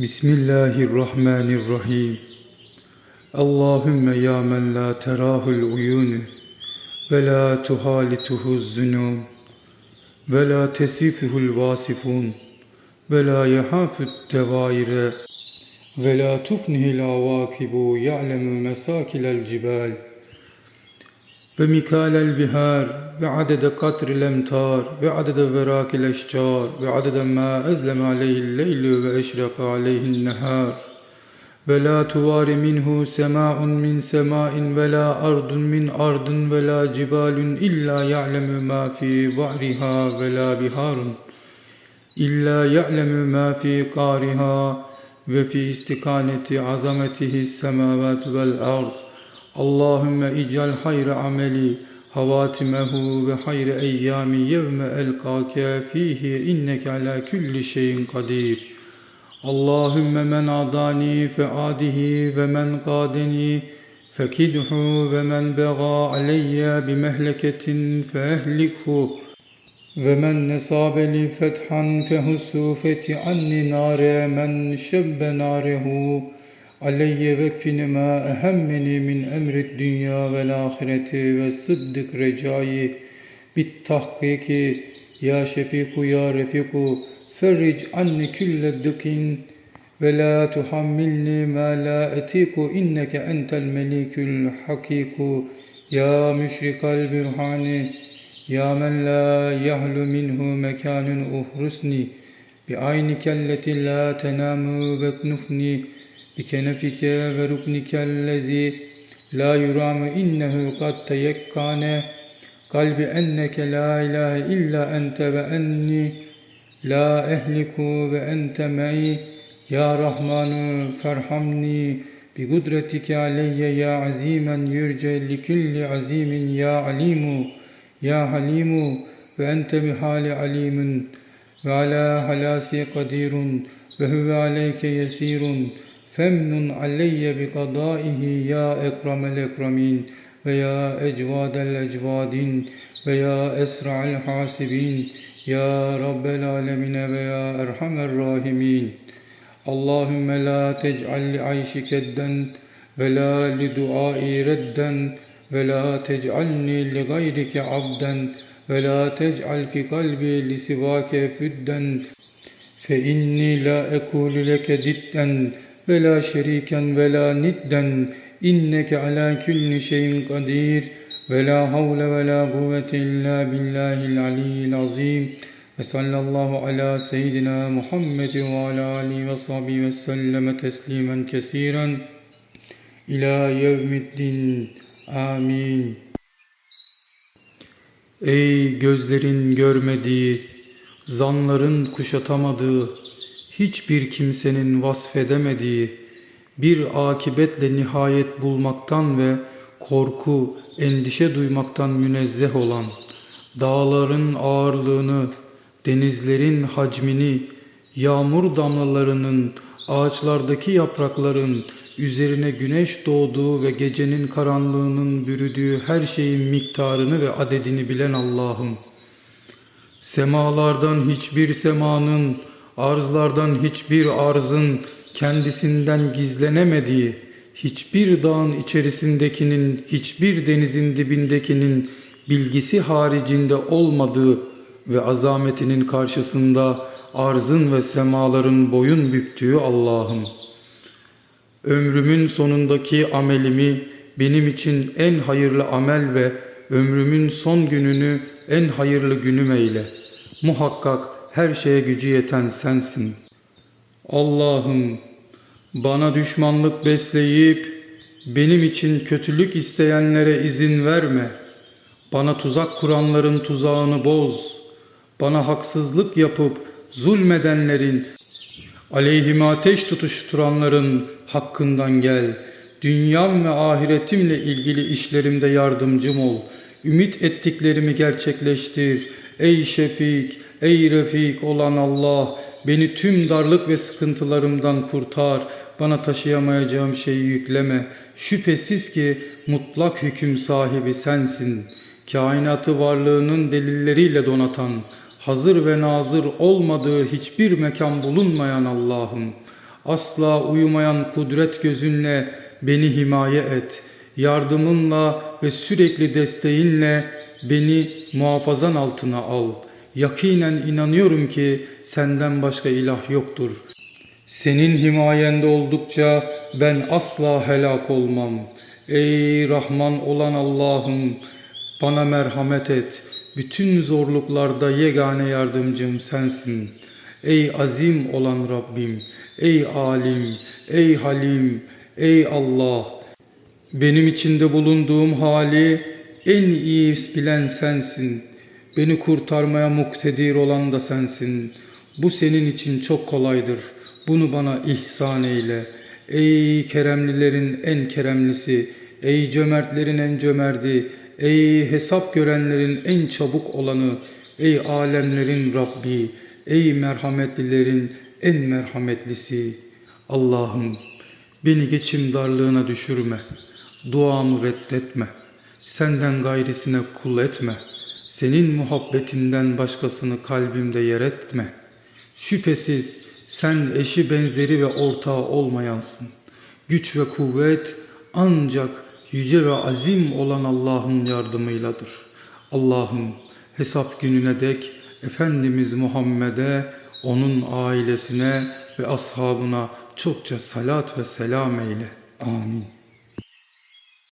Bismillahirrahmanirrahim. Allahümme ya men la terahul uyunu ve la tuhalituhuz zunum ve la tesifihul vasifun ve la yahafut devaire ve la tufnihil avakibu ya'lemu mesakilel cibal.'' ve mikalel bihar ve adede katril emtar ve adede verakil eşcar ve adede ma ezlem aleyhil leylü ve eşref aleyhin nehar ve la tuvari minhu sema'un min sema'in ve la ardun min ardın ve la cibalun illa ya'lemu ma fi vahriha ve la biharun illa ya'lemu ma fi qariha ve fi istikaneti azametihi semavat vel ard.'' عظمته السماوات والأرض اللهم اجعل خير عملي خواتمه وخير أيام يوم ألقاك فيه إنك على كل شيء قدير اللهم من عضاني فعاده ومن قادني فكده ومن بغى علي بمهلكة فأهلكه ومن نصاب لي فتحا فهسه عني نار من شب ناره Aleyye vekfini ma ehemmeni min emrit dünya vel ahireti ve sıddık recai. Bit tahkiki ya şefiku ya refiku ferric anni külle dıkin ve la tuhammilni ma la etiku inneke entel melikül hakiku. Ya müşrikal bürhani ya men la yahlu minhu mekanun uhrusni. Bi ayni la tenamu ve knufni. بكنفك وركنك الذي لا يرام إنه قد تيقن قلب أنك لا إله إلا أنت وأني لا أهلك وأنت معي يا رحمن فارحمني بقدرتك علي يا عزيما يرجى لكل عزيم يا عليم يا حليم وأنت بحال عليم وعلى حلاسي قدير وهو عليك يسير Femnun aleyye bi kadaihi ya ekremel ekremin ve ya ecvadel ecvadin ve ya esra'el hasibin ya rabbel alemine ve ya erhamer rahimin. Allahümme la tec'al li ayşikedden ve la li duai redden ve la tec'alni li gayrike abden ve la tec'al ki kalbi li sivake füdden fe inni la ekulu leke didden ve la şeriken ve la nidden inneke ala kulli şeyin kadir. Ve la havle ve la kuvvete illa billahil aliyyil azim. Ve sallallahu ala seyyidina Muhammedin ve ala alihi ve sahbihi ve selleme teslimen kesiren. İla yevmiddin. Amin. Ey gözlerin görmediği, zanların kuşatamadığı, hiçbir kimsenin vasfedemediği, bir akibetle nihayet bulmaktan ve korku, endişe duymaktan münezzeh olan, dağların ağırlığını, denizlerin hacmini, yağmur damlalarının, ağaçlardaki yaprakların, üzerine güneş doğduğu ve gecenin karanlığının bürüdüğü her şeyin miktarını ve adedini bilen Allah'ım. Semalardan hiçbir semanın, arzlardan hiçbir arzın kendisinden gizlenemediği, hiçbir dağın içerisindekinin, hiçbir denizin dibindekinin bilgisi haricinde olmadığı ve azametinin karşısında arzın ve semaların boyun büktüğü Allah'ım. Ömrümün sonundaki amelimi benim için en hayırlı amel ve ömrümün son gününü en hayırlı günüm eyle. Muhakkak her şeye gücü yeten sensin. Allah'ım bana düşmanlık besleyip benim için kötülük isteyenlere izin verme. Bana tuzak kuranların tuzağını boz. Bana haksızlık yapıp zulmedenlerin, aleyhime ateş tutuşturanların hakkından gel. Dünyam ve ahiretimle ilgili işlerimde yardımcım ol. Ümit ettiklerimi gerçekleştir. Ey Şefik, ey Refik olan Allah, beni tüm darlık ve sıkıntılarımdan kurtar. Bana taşıyamayacağım şeyi yükleme. Şüphesiz ki mutlak hüküm sahibi sensin. Kainatı varlığının delilleriyle donatan, hazır ve nazır olmadığı hiçbir mekan bulunmayan Allah'ım. Asla uyumayan kudret gözünle beni himaye et. Yardımınla ve sürekli desteğinle beni muhafazan altına al. Yakinen inanıyorum ki senden başka ilah yoktur. Senin himayende oldukça ben asla helak olmam. Ey Rahman olan Allah'ım bana merhamet et. Bütün zorluklarda yegane yardımcım sensin. Ey azim olan Rabbim, ey alim, ey halim, ey Allah. Benim içinde bulunduğum hali en iyi bilen sensin. Beni kurtarmaya muktedir olan da sensin. Bu senin için çok kolaydır. Bunu bana ihsan eyle. Ey keremlilerin en keremlisi, ey cömertlerin en cömerti, ey hesap görenlerin en çabuk olanı, ey alemlerin Rabbi, ey merhametlilerin en merhametlisi. Allah'ım beni geçim darlığına düşürme. Duamı reddetme. Senden gayrisine kul etme. Senin muhabbetinden başkasını kalbimde yer etme. Şüphesiz sen eşi benzeri ve ortağı olmayansın. Güç ve kuvvet ancak yüce ve azim olan Allah'ın yardımıyladır. Allah'ım hesap gününe dek Efendimiz Muhammed'e, onun ailesine ve ashabına çokça salat ve selam eyle. Amin.